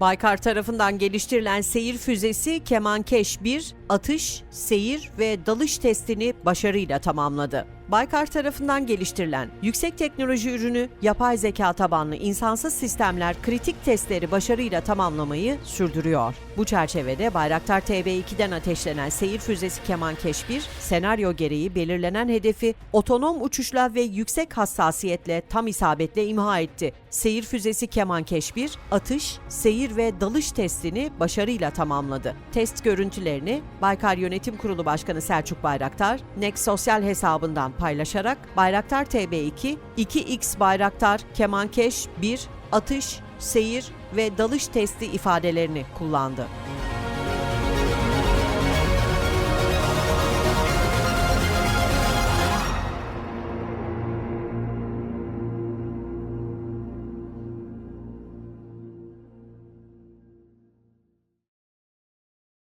Baykar tarafından geliştirilen seyir füzesi Kemankeş 1, atış, seyir ve dalış testini başarıyla tamamladı. Baykar tarafından geliştirilen yüksek teknoloji ürünü yapay zeka tabanlı insansız sistemler kritik testleri başarıyla tamamlamayı sürdürüyor. Bu çerçevede Bayraktar TB2'den ateşlenen seyir füzesi Kemankeş 1, senaryo gereği belirlenen hedefi otonom uçuşla ve yüksek hassasiyetle tam isabetle imha etti. Seyir füzesi Kemankeş 1, atış, seyir ve dalış testini başarıyla tamamladı. Test görüntülerini Baykar Yönetim Kurulu Başkanı Selçuk Bayraktar, Next sosyal hesabından paylaşarak Bayraktar TB2, 2X Bayraktar Kemankeş 1, atış, seyir ve dalış testi ifadelerini kullandı.